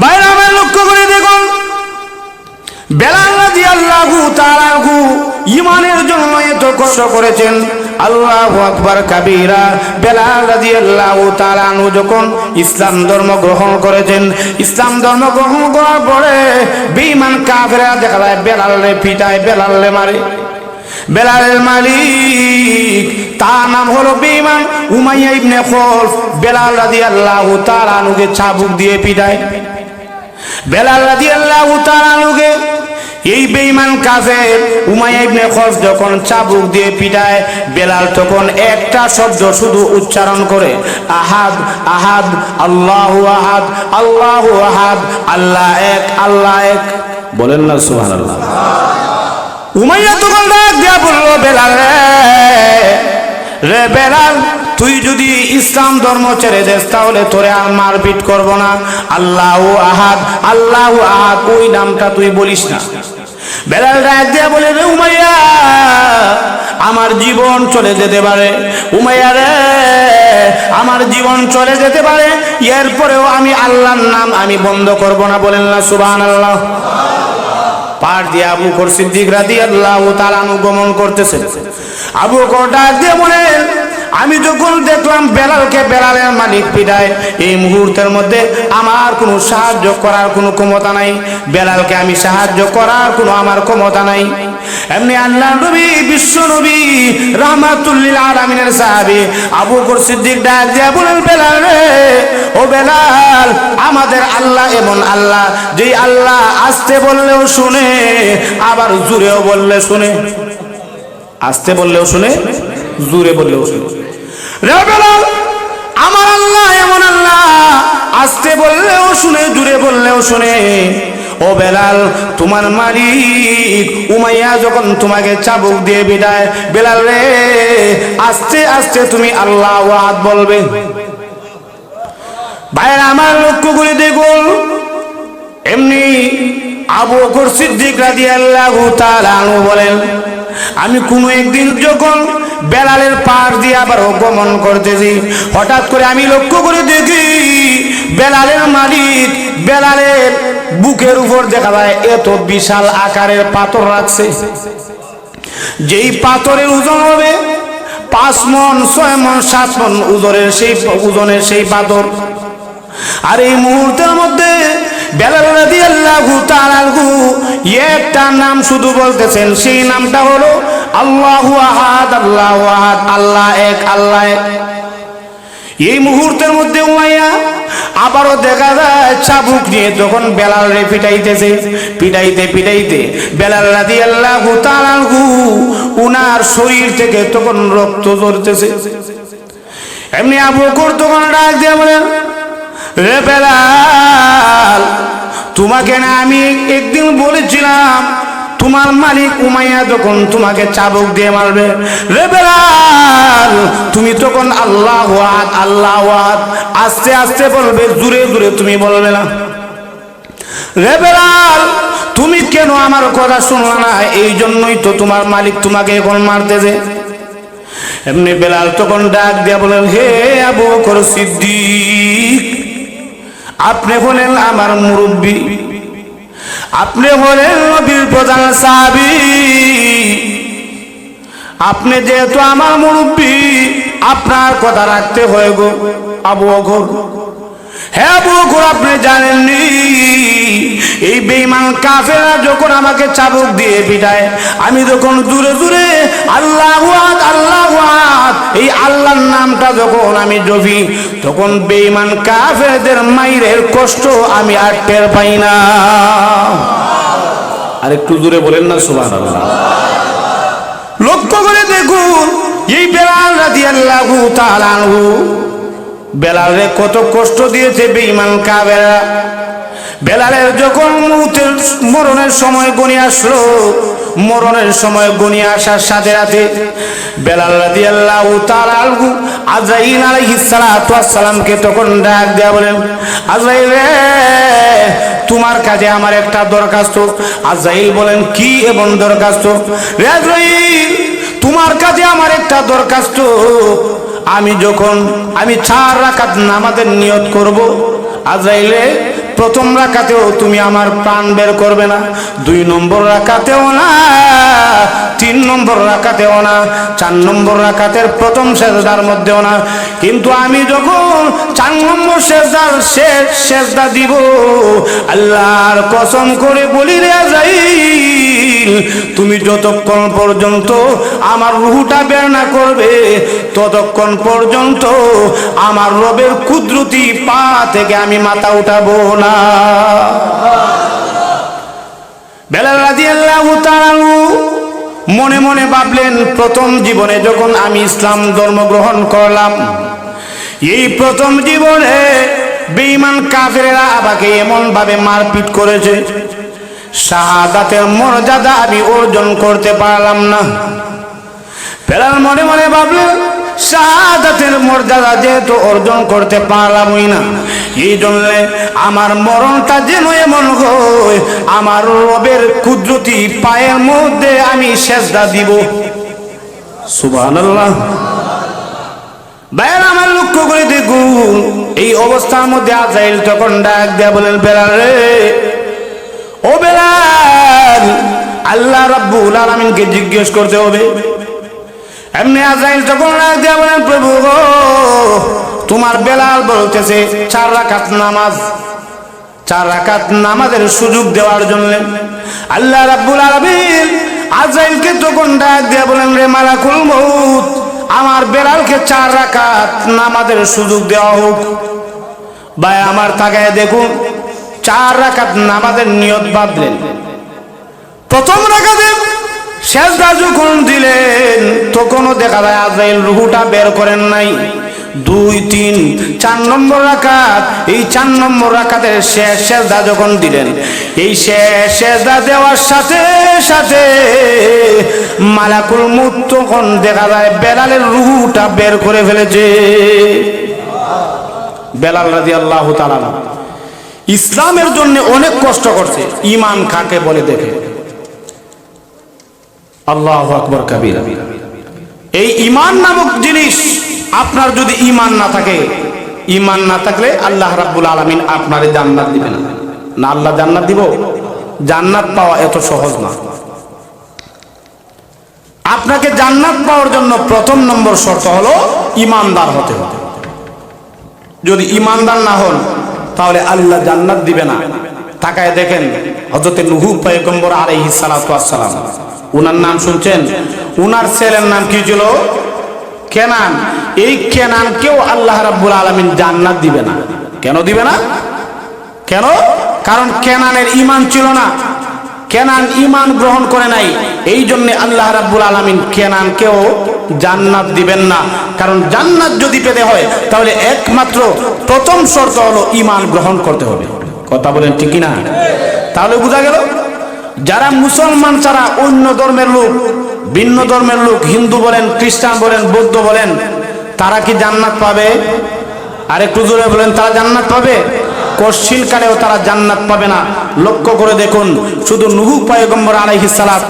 বাইরে আমার লক্ষ্য করে দেখুন। বেলাল রাদিয়াল্লাহু তাআলাহু ইমানের জন্য এত কষ্ট করেছেন। আল্লাহু আকবার কাবীরা বেলাল রাদিয়াল্লাহু তাআলা আনহু যখন ইসলাম ধর্ম গ্রহণ করেছেন, ইসলাম ধর্ম গ্রহণ করার পরে বেঈমান কাফেররা দেখা যায় বেলালে পিটায় বেলালে মারে। বেলালের মালিক, তার নাম হলো বেঈমান উমাইয়া ইবনে খলফ। বেলাল রাদিয়াল্লাহু তাআলা আনহুকে চাবুক দিয়ে পিটায়। বেলাল রাদিয়াল্লাহু তাআলা আনহুকে এই বেঈমান কাজে উমাইয়া ইবনে খলফ যখন চাবুক দিয়ে পিটায়, বেলাল তখন একটা শব্দ শুধু উচ্চারণ করে, আহাদ আহাদ, আল্লাহু আহাদ আল্লাহু আহাদ, আল্লাহ এক আল্লাহ এক। বলেন না সুবহানাল্লাহ। উমাইয়া তখন ডাক দিয়া বলল, বেলাল রে বেলাল, তুই যদি ইসলাম ধর্ম ছেড়ে দেস, তাহলে তোরে আর মারপিট করব না। আল্লাহ আহাদ আল্লাহ আহাদ, ওই নামটা তুই বলিস না। বলে, রে উমাইয়া, আমার জীবন চলে যেতে পারে। উমাইয়া রে, আমার জীবন চলে যেতে পারে। এরপরেও আমি আল্লাহর নাম আমি বন্ধ করব না। বলেন না, সুবহানাল্লাহ। পার দিয়ে আবু বকর সিদ্দিক রাদিয়াল্লাহু তাআলা অনুগমন করতেছেন। আবু বকর ডাক দিয়ে বলেন আমি যখন দেখলাম বেলালকে বেলালের মালিক পিটায়, এই মুহূর্তের মধ্যে আমার কোনো সাহায্য করার কোনো ক্ষমতা নাই। বেলালকে আমি সাহায্য করার কোনো আমার ক্ষমতা নাই। এমনি আল্লাহ নবী, বিশ্ব নবী, রহমাতুল্লিল সাহাবী আবু বকর সিদ্দিক ডাক দিয়ে বলেন বেলাল রে, ও বেলাল, আমাদের আল্লাহ এমন আল্লাহ, যেই আল্লাহ আসতে বললেও শুনে, আবার জুড়েও বললে শুনে। আসতে বললেও শুনে জুড়ে বললেও শুনে। আমার আল্লাহ এমন আল্লাহ, আসতে বললেও শুনে জুড়ে বললেও শুনে। ও বেলাল, তোমার মালিক উমাইয়া যখন তোমাকে চাবুক দিয়ে বিদায়, বেলাল রে, আস্তে আস্তে তুমি আল্লাহ ওয়াদ বলবে। ভাইয়ের, আমার লক্ষ্য করে দেখুন। এমনি আবু বকর সিদ্দিক রাদিয়াল্লাহু তাআলা বলেন আমি কোনো একদিন যখন বেড়ালের পার দিয়ে আবার গমন করতেছি, হঠাৎ করে আমি লক্ষ্য করে দেখি বেলালের মালিক বেলালের বুকের উপর দেখা যায় এত বিশাল আকারের পাথর রাখছে। যেই পাথরের ওজন হবে পাঁচ মন, ছয় মন, সাত মন ওজনের সেই ওজনের সেই পাথর। আর এই মুহূর্তের মধ্যে একটা নাম শুধু বলতেছেন, সেই নামটা হলো আহাদ আহাদ, আল্লাহ এক আল্লাহ এক। এই মুহূর্তের মধ্যে উমাইয়া আবারও দেখা যায়, চাবুক নিয়ে তখন বেলাল রে পিটাইতেছে, পিটাইতে পিটাইতে বেলাল রাদি আল্লাহ উনার শরীর থেকে তখন রক্ত ঝরতেছে। এমনি আবু বকর তখন ডাক দিয়ে বলেন রে তোমাকে না আমি একদিন বলেছিলাম, তোমার মালিক উমাইয়া যখন তোমাকে চাবুক দিয়ে মারবে, রে বেলাল, তুমি তখন আল্লাহ আল্লাহ আস্তে আস্তে বলবে জুড়ে জুড়ে তুমি বলবে না। রে বেলাল, তুমি কেন আমার কথা শুনলো না? এই জন্যই তো তোমার মালিক তোমাকে এখন মারতেছে। এমনি বেলাল তখন ডাক দিয়া বলেন হে আবু বকর সিদ্দিক, আপনি হলেন আমার মুরব্বী। আপনি হলেন নবীর প্রধান সাহাবি। আপনি যেহেতু আমার মুরব্বী, আপনার কথা রাখতে হয়ে গো আবু অঘর হ্যাঁ আবু বকর, আপনি জানেননি, এই বেইমান কাফেরা যখন আমাকে চাবুক দিয়ে পিটায়, আমি তখন দূরে দূরে আল্লাহ আল্লাহ এই আল্লাহর নামটা যখন আমি জপি তখন বেঈমান কাফেরদের মাইরের কষ্ট আমি আর টের পাই না। আর একটু দূরে বলেন না সুবহানাল্লাহ। লক্ষ্য করে দেখুন এই বেলাল রাদিয়াল্লাহু তাআলা আনহু বেলালে কত কষ্ট দিয়েছে বেঈমান কাবেরা বেলালের যখন মরণের সময় গনি আসলো মরণের সময় গনি আসার সাথে সাথে বেলাল রাদিয়াল্লাহু তাআলা আনহু আজরাইল আলাইহিস সালাতু ওয়াস তখন ডাক দেয়া বলেন, আজরাইল রে, তোমার কাছে আমার একটা দরখাস্ত। আজরাইল বলেন, কি এবং দরখাস্ত? রে আজরাইল, তোমার কাছে আমার একটা দরখাস্ত। আমি যখন, আমি চার রাকাত নামাজের নিয়ত করব, আজরাইলে প্রথম রাখাতেও তুমি আমার প্রাণ বের করবে না। দুই নম্বর রাখাতেও না। নম্বর রাকাতেও না, চার নম্বর রাকাতের প্রথম সেজদার মধ্যেও না। কিন্তু আমি যখন চার নম্বর সেজদার শেষ সেজদা দিব, আল্লাহর কসম করে বলি রে যাই তুমি যতক্ষণ পর্যন্ত আমার রুহুটা বের না করবে, ততক্ষণ পর্যন্ত আমার রবের কুদরতি পা থেকে আমি মাথা উঠাবো না। বেলাল রাদিয়াল্লাহু তাআলা মনে মনে ভাবলেন, প্রথম জীবনে যখন আমি ইসলাম ধর্ম গ্রহণ করলাম, এই প্রথম জীবনে বেঈমান কাফেরা আমাকে এমন ভাবে মারপিট করেছে, শাহাদাতের মর্যাদা আমি অর্জন করতে পারলাম না। ফেরার মনে মনে ভাবলেন শাহাদাতের মর্যাদা যেহেতু অর্জন করতে পারলামই না এই জন্য আমার মরণটা যেন এমন হয়, আমার রবের কুদরতি পায়ের মধ্যে আমি সেজদা দিব। সুবহানাল্লাহ। বাইরে আমার লক্ষ্য করে দেখুন, এই অবস্থার মধ্যে আজাইল তখন ডাক দেয়া বলেন, বেলাল রে, ও বেলাল, আল্লাহ রাব্বুল আলামিনকে জিজ্ঞেস করতে হবে। এমনি আজাইল তখন ডাক দেয়া বলেন, প্রভু গো, তোমার বেলাল বলতেছে, চার রাকাত নামাজ। চার রাকাত নামাজের সুযোগ দেওয়ার জন্য আল্লাহ রাব্বুল আলামিন আজাইলকে তখন ডাক দেয়া বলেন, রে মালাকুল মউত, আমার বেলালকে চার রাকাত নামাজের সুযোগ দেওয়া হোক। ভাই, আমার তাকায় দেখুন, চার রাকাত নামাজের নিয়ত বাঁধলেন প্রথম রাকাতে শেষদা যখন দিলেন, তখনও দেখা যায় আজাইল রুহুটা বের করেন নাই। দুই, তিন, চার নম্বর রাকাত, এই চার নম্বর রাকাতের শেষ শেষদা যখন দিলেন, এই শেষ শেষদা দেওয়ার সাথে সাথে মালাকুল মুত তখন দেখা যায় বেলালের রুহুটা বের করে ফেলেছে। বেলাল রাজি আল্লাহ ইসলামের জন্য অনেক কষ্ট করছে ইমান কাকে বলে দেখে? আল্লাহ আকবর কাবির। এই ইমান নামক জিনিস আপনার যদি ইমান না থাকে ইমান না থাকলে আল্লাহ রাব্বুল আলামিন আপনারে জান্নাত দিবে না। না আল্লাহ জান্নাত দিব, জান্নাত পাওয়া এত সহজ না। আপনাকে জান্নাত পাওয়ার জন্য প্রথম নম্বর শর্ত হলো ইমানদার হতে হবে। যদি ইমানদার না হন, তাহলে আল্লাহ জান্নাত দিবে না। তাকায় দেখেন হজরতে নুহু পয়গম্বর আলাইহিস সালাতু আসসালাম উনার নাম শুনছেন? উনার ছেলের নাম কি ছিল? কেনান। এই কেনানকেও আল্লাহ রাব্বুল আলামিন জান্নাত দিবে না। কেন দিবে না? কেন? কারণ কেনানের ইমান ছিল না। কেনান ইমান গ্রহণ করে নাই। এই জন্য আল্লাহ রাব্বুল আলামিন কেনানকেও জান্নাত দিবেন না। কারণ জান্নাত যদি পেতে হয়, তাহলে একমাত্র প্রথম শর্ত হলো ইমান গ্রহণ করতে হবে। কথা বলেন ঠিক না তাহলে বোঝা গেল, যারা মুসলমান ছাড়া অন্য ধর্মের লোক, ভিন্ন ধর্মের লোক, হিন্দু বলেন, খ্রিস্টান বলেন, বৌদ্ধ বলেন, তারা কি জান্নাত পাবে? আর একটু জোরে বলেন, তারা জান্নাত পাবে? কশ্চিন কালেও তারা জান্নাত পাবে না। লক্ষ্য করে দেখুন, শুধু নুহু পায়গম্বর আলাইহিস সালাত